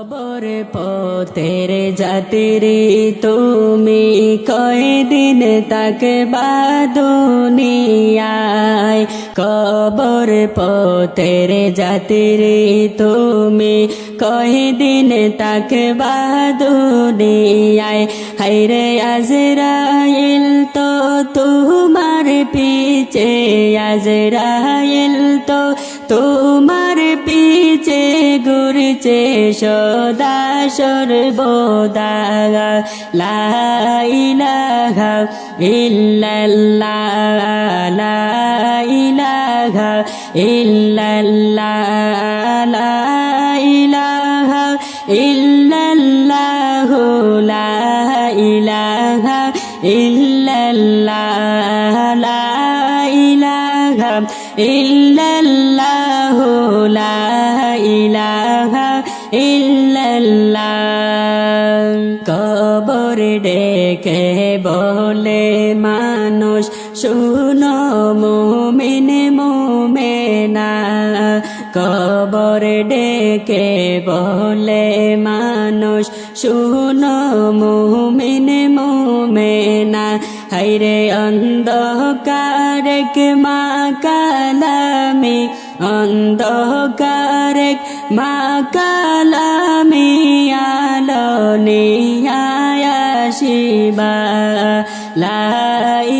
কবর পথের জাতিরি তুমি কয়দিন তাকে বাদুনিয়ায় কবর পথের জাতিরি তুমি কয়দিন তাকে বাদুনিয়ায় হাইরে আজরাইল তো তোমার পিছে, আজরাইল তো তোমার ঘুরছে সদা সর্বদা লা ইলাহা ইল্লাল্লাহ লা ইল্লাল্লাহ। মুমিন মুমেনা, কবর ডেকে বলে, মানুষ, শুনো মুমিন মুমেনা হাইরে অন্ধকারেক মা কালামি অন্ধকারেক মা কালামি আলো নিয়াশিবা লা ইলাহা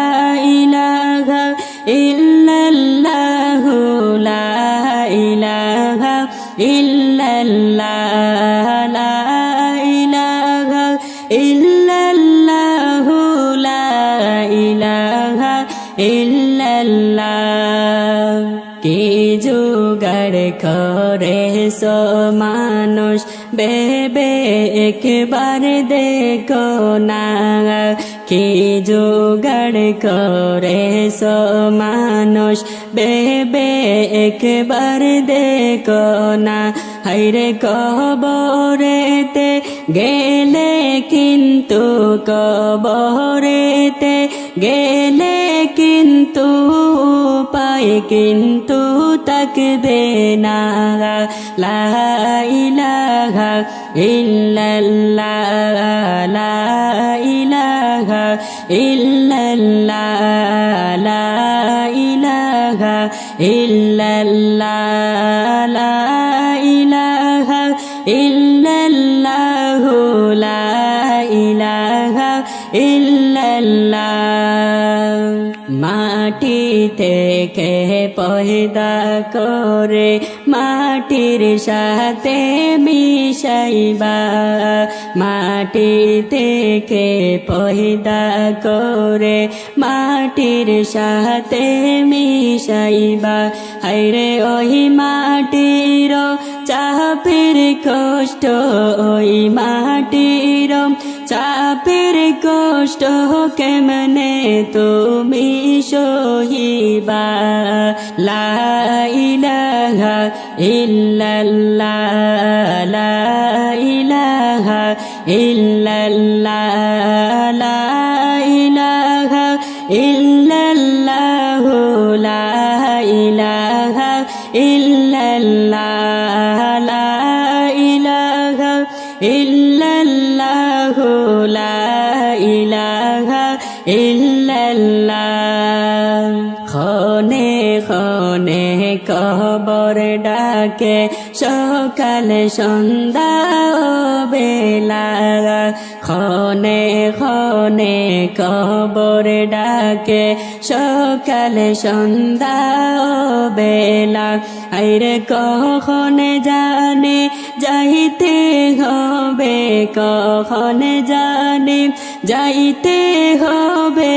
সো মানুষ, বেবে একবার দেখো না। কি জোগাড় করে সো মানুষ, বেবে একবার দেখো না। হাইরে কবরেতে গেলে কিন্তু কবরেতে গেলে কিন্তু পায় কিন্তু তাকবে না। লা ইলাহা ইল্লাল্লাহ, লা ইলাহা ইল্লাল্লাহ, লা ইলাহা ইল্লাল্লাহ, লা ইলাহা ইল্লাল্লাহ, লা ইলাহা মাটি থেকে পয়দা করে মাটির সাথে মিশাইবা। মাটি থেকে পয়দা করে মাটির সাথে মিশাইবা। হাইরে ওই মাটির চাপের কষ্ট, ওই মাটির চাপের কষ্ট কেমনে তুমি সহিবা? লাইলাহা ইল্লাল্লাহ লা ইলাহা ইল্লাল্লাহ। খনে কবর ডাকে, সকাল সন্ধ্যা বেলা। খনে খনে কবর ডাকে, সকাল সন্ধ্যা বেলা। আইরে কখন জানে, যাইতে হবে, কখন জানে যাইতে হবে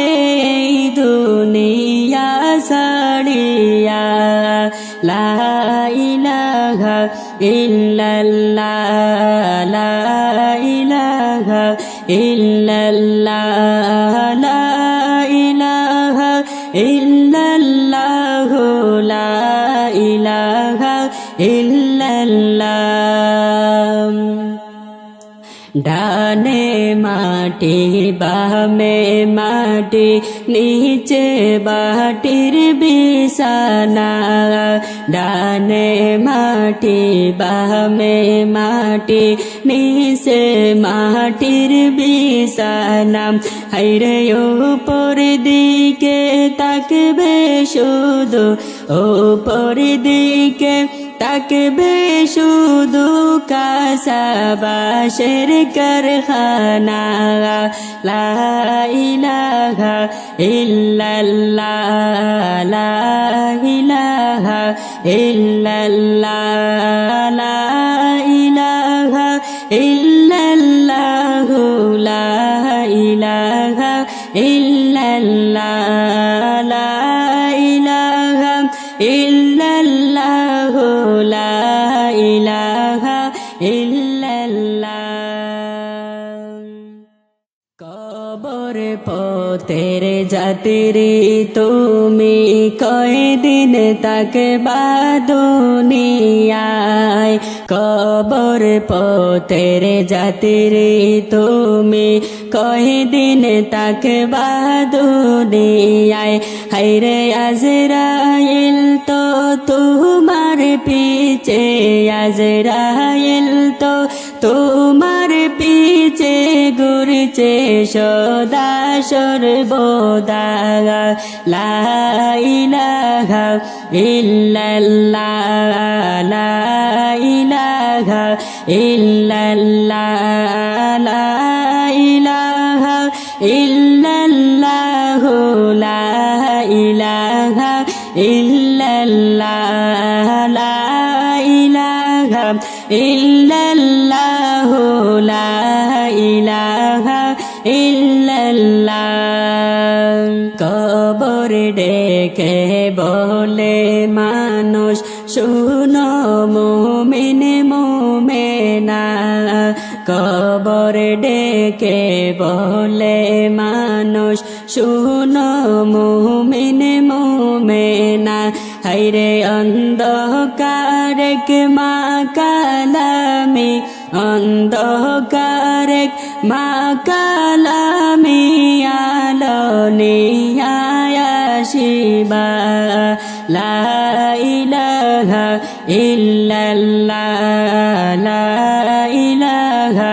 দুনিয়া সাড়িয়া লা ইলাহা ইল্লাল্লাহ, লা ইলাহা ইল্লাল্লাহ, লা ইলাহা ইল্লাল্লাহ, লা ইলাহা ইল্লাল্লাহ। ডানে মাটি, বামে মাটি, নিচে বাটির বিছানা, ডানে মাটি, বামে মাটি, নিচে মাটির বিছানা। হাইরে উপর দিকে তাকবে শুধু, উপর দিকে তাকবে শুধু কাসাবাসের কারখানা। লা ইলাহা ইল্লাল্লাহ, লা ইলাহা ইল্লাল্লাহ, লা ইলাহা ইল্লাল্লাহ, লা ইলাহা ইল্লাল্লাহ, লা ইলাহা ইল্লাল্লাহ জাতিরি তুমি কয়দিন তাকে বাদুনিয়ায় কবর পথের জাতিরি তুমি কয়দিন তাকে বাদুনিয়ায় হাইরে আজরাইল তো তোমার পিছে, আজরাইল তো তোমার ঘুরছে সদা সর্বদা লা ইলাহা ইল্লাল্লাহ, লা ইলাহা ইল্লাল্লাহ, লা ইল্লাল্লাহ লা ইল্লাল্লাহ, লা ইলাহা ইল্লাল্লাহ। কবর ডেকে বলে, মানুষ, শুনো, মুমিন, মুমেনা। কবর ডেকে বলে, মানুষ, শুনো, মুমিন, মুমেনা। হাইরে অন্ধকারেক মা কালামি, অন্ধকারেক মা কালামি আলো নিয়াশিবা লা ইলাহা ইল্লাল্লাহ লা ইলাহা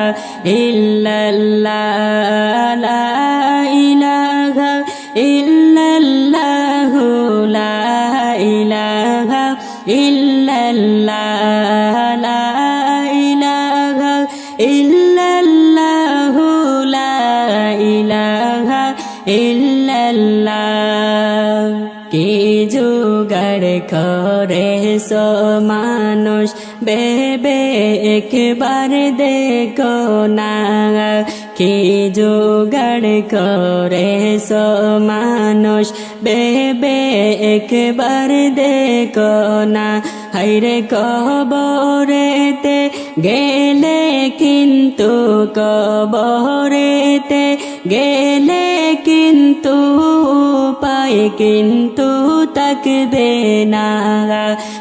মানুষ। বেবে একবার দেখো না, কি জোগাড় করে মানুষ? বেবে একবার দেখো না হাইরে কবরেতে গেলে কিন্তু কবরেতে গেলে কিন্তু, পায় কিন্তু তাকবে না।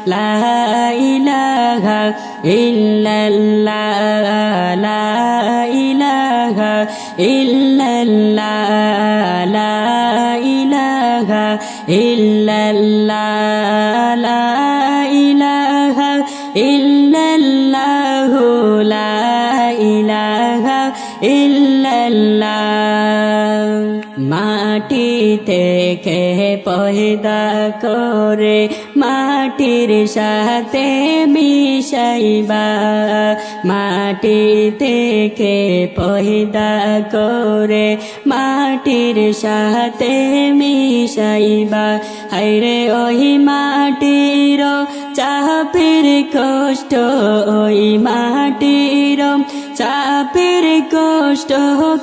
লা ইলাহা ইল্লাল্লাহ, লা ইলাহা ইল্লাল্লাহ, লা ইলাহা ইল্লাল্লাহ, লা ইলাহা ইল্লাল্লাহ, লা ইলাহা ইল্লাল্লাহ। মাটি থেকে পয়দা করে মাটির সাথে মিশাইবা মাটি থেকে পহিদা করে মাটির সাথে মিশাইবা। হাইরে ওই মাটির চাপের কষ্ট, ওই মাটির চাপের কষ্ট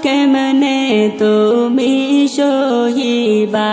কেমনে তুমি সহিবা?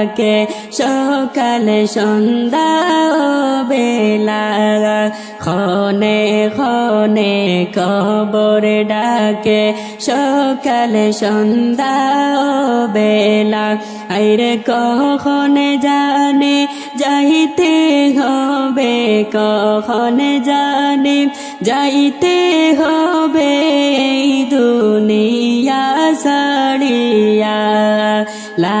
ডাকে সকাল সন্ধ্যা বেলা খনে খনে কবর ডাকে। সকাল সন্ধ্যা বেলা আইরে কখন জানে যাইতে হবে, কখন জানে যাইতে হবে দুনিয়া সাড়িয়া লা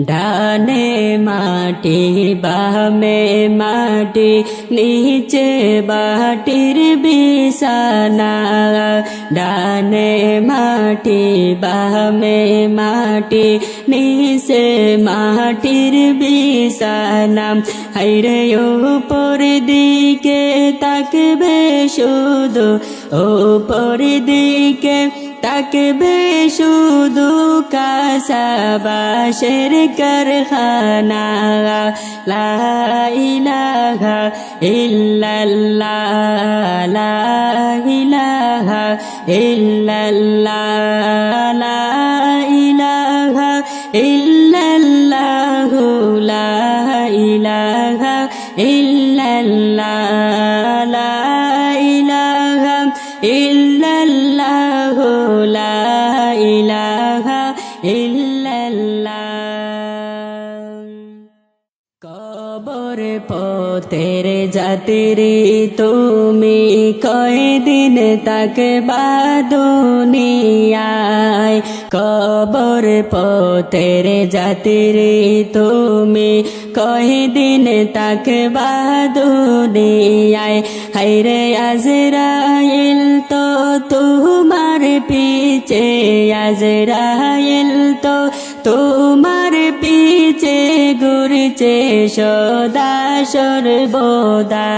ডানে মাটি, বামে মাটি, নিচে বাটির বিছানা। ডানে মাটি, বামে মাটি, নিচে মাটির বিছানা। হাইরে উপর দিকে তাকবে শুধু, উপর দিকে তাকবে শুধু কাসাবাসের কারখানা। লা ইলাহা ইল্লাল্লাহ লা ইলাহা ইল্লাল্লাহ লা ইলাহা জাতিরি তুমি কয়দিন তাকে বাদুনিয়ায় কবর পথের জাতিরি তুমি কয়দিন তাকে বাদুনিয়ায় হাইরে আজরাইল তো তোমার পিছে, আজরাইল তো তোমার পিছে ঘুরছে সদা সর্বদা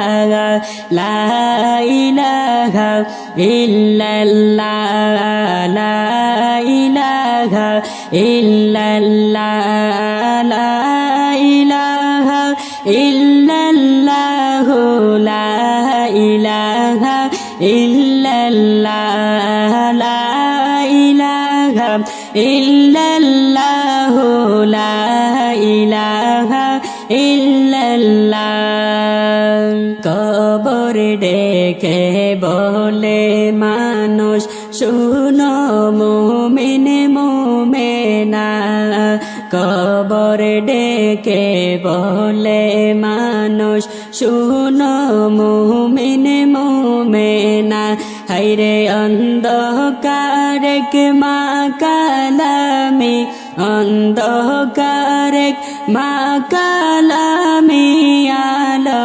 লা ইলাহা ইল্লাল্লাহ, লা ইলাহা ইল্লাল্লাহ, লা ইলাহা ইল্লাল্লাহ, লা ইলাহা ইল্লাল্লাহ, লা ইলাহা শুনো মুমিন, মুমেনা, কবর ডেকে বলে মানুষ, শুনো মুমিন, মুমেনা হাইরে অন্ধকারেক মা কালামি অন্ধকারেক মা কালামি আলো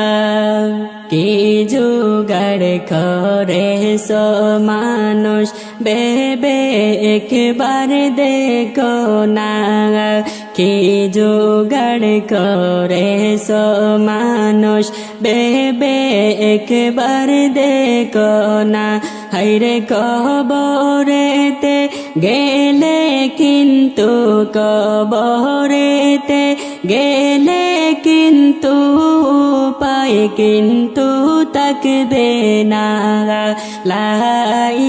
করে মানুষ, বেবে একবার দেখো না। কি জোগাড় করে মানুষ, বেবে একবার দেখো না। হাইরে কবরেতে গেলে কিন্তু কবরেতে গেলে কিন্তু পায় কিন্তু তাকবে না। লা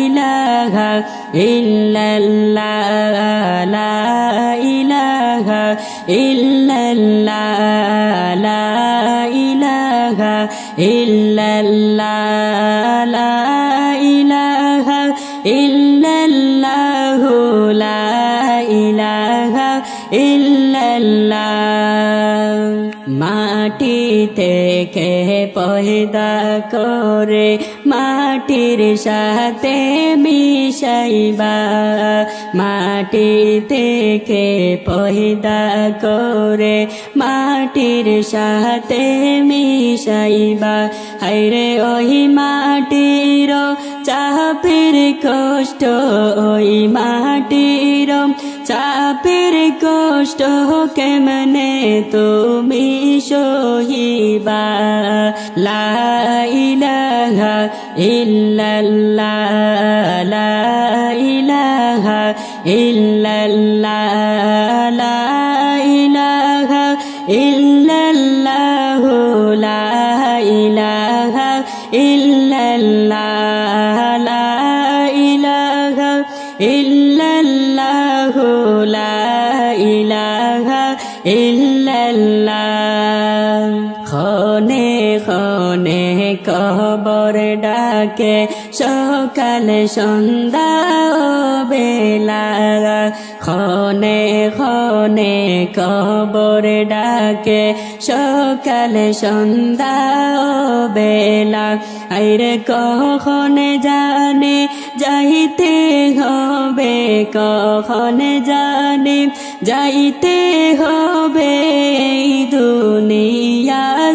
ইলাহা ইল্লাল্লাহ, লা ইলাহা ইল্লাল্লাহ, লা ইলাহা ইল্লাল্লাহ। থেকে পয়দা করে মাটির সাথে মিশাইবা। মাটি থেকে পয়দা করে মাটির সাথে মিশাইবা। হাইরে ওই মাটির চাপের কষ্ট, ওই মাটির চাপের কষ্ট কেমনে তুমি সহিবা লা ইলাহা ইল্লাল্লাহ লা ইলাহা ইল্লাল্লাহ লা ইলাহা খনে কবর ডাকে, সকাল, সন্ধ্যা বেলা। খনে খনে কবর ডাকে, সকাল, সন্ধ্যা বেলা। আইরে কখন জানে, যাইতে হবে, কখন জানে, যাইতে হবে দুনিয়া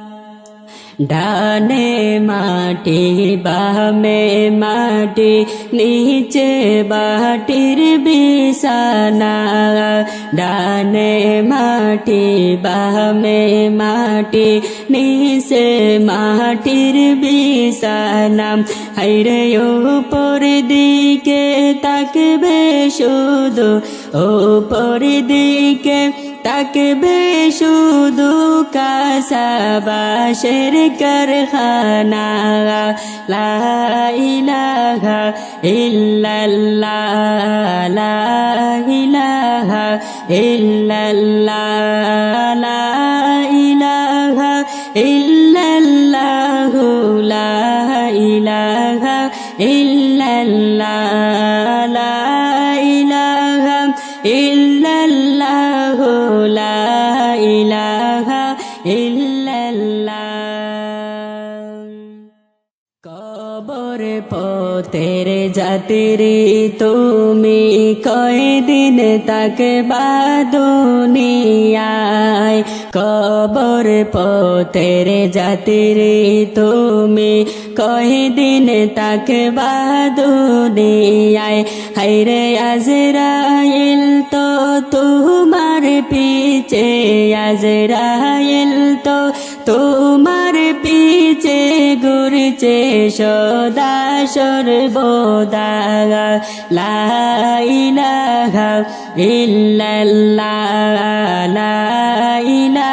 ডানে মাটি, বামে মাটি, নিচে বাটির বিছানা। ডানে মাটি, বামে মাটি, নিচে মাটির বিছানা। হাইরে উপর দিকে তাকবে শুধু, উপর দিকে তাকবে শুধু কাসাবাসের কারখানা লা ইলাহা ইল্লাল্লাহ লা ইলাহা ইল্লাল্লাহ। কয়দিন তাকে বাদুনিয়ায় কবর পথের জাতিরি তুমি। কয়দিন তাকে বাদুনিয়ায়? হাইরে আজরাইল তো তোমার পিছে, আজরাইল তো তোমার ঘুরছে সদা সর্বদা লা ইলাহা ইল্লাল্লাহ লা ইলাহা